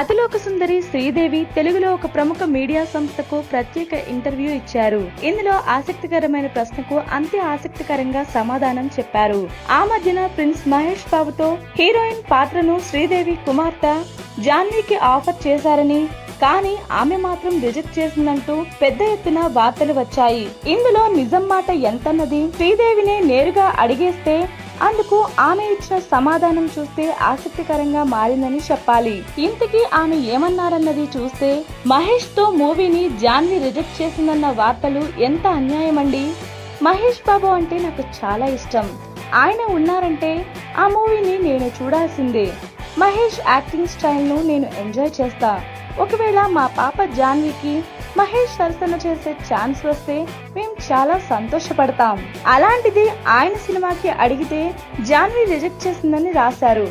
అతిలోక సుందరి శ్రీదేవి తెలుగులో ఒక ప్రముఖ మీడియా సంస్థకు ప్రత్యేక ఇంటర్వ్యూ ఇచ్చారు. ఇందులో ఆసక్తికరమైన ప్రశ్నకు అంతే ఆసక్తికరంగా సమాధానం చెప్పారు. ఆ మధ్యన ప్రిన్స్ మహేష్ బాబుతో హీరోయిన్ పాత్రను శ్రీదేవి కుమార్తె జాన్వీకి ఆఫర్ చేశారని కానీ ఆమె మాత్రం రిజెక్ట్ చేసిందంటూ పెద్ద ఎత్తున వార్తలు వచ్చాయి. ఇందులో నిజం మాట ఎంతన్నది శ్రీదేవినే నేరుగా అడిగేస్తే అందుకు ఆమె ఇచ్చిన సమాధానం చూస్తే ఆసక్తికరంగా మారిందని చెప్పాలి. ఇంతకీ ఆమె ఏమన్నారన్నది చూస్తే మహేష్తో మూవీని జాన్వి రిజెక్ట్ చేసిందన్న వార్తలు ఎంత అన్యాయమండి? మహేష్ బాబు అంటే నాకు చాలా ఇష్టం. ఆయన ఉన్నారంటే ఆ మూవీని నేను చూడాల్సిందే. మహేష్ యాక్టింగ్ స్టైల్ను నేను ఎంజాయ్ చేస్తా. ఒకవేళ మా పాప జాన్వికి మహేష్ సరసన చేసే ఛాన్స్ వస్తే మేము చాలా సంతోషపడతాం. అలాంటిది ఆయన సినిమాకి అడిగితే జాన్వి రిజెక్ట్ చేసిందని రాశారు.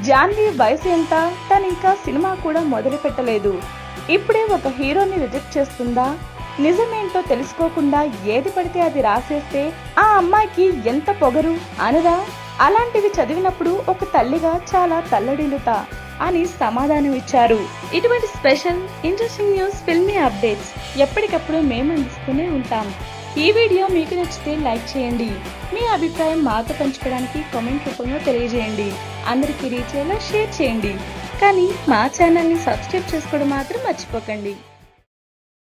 జాన్వి వయసు ఎంత? తను ఇంకా సినిమా కూడా మొదలు పెట్టలేదు ఇప్పుడే ఒక హీరోని రిజెక్ట్ చేస్తుందా? నిజమేంటో తెలుసుకోకుండా ఏది పడితే అది రాసేస్తే ఆ అమ్మాయికి ఎంత పొగరు అనదా అలాంటివి చదివినప్పుడు ఒక తల్లిగా చాలా తల్లడిల్లుతా. అని సమాధానం ఇచ్చారు. ఇటువంటి special interesting news filmy updates ఎప్పటికప్పుడు మేము అందిస్తూనే ఉంటాం. ఈ వీడియో మీకు నచ్చితే లైక్ చేయండి. మీ అభిప్రాయం మాతో పంచుకోవడానికి కామెంట్ రూపంలో తెలియజేయండి. అందరికీ రీచ్ అయ్యేలా షేర్ చేయండి. కానీ మా ఛానల్ని సబ్స్క్రైబ్ చేసుకోవడం మాత్రం మర్చిపోకండి.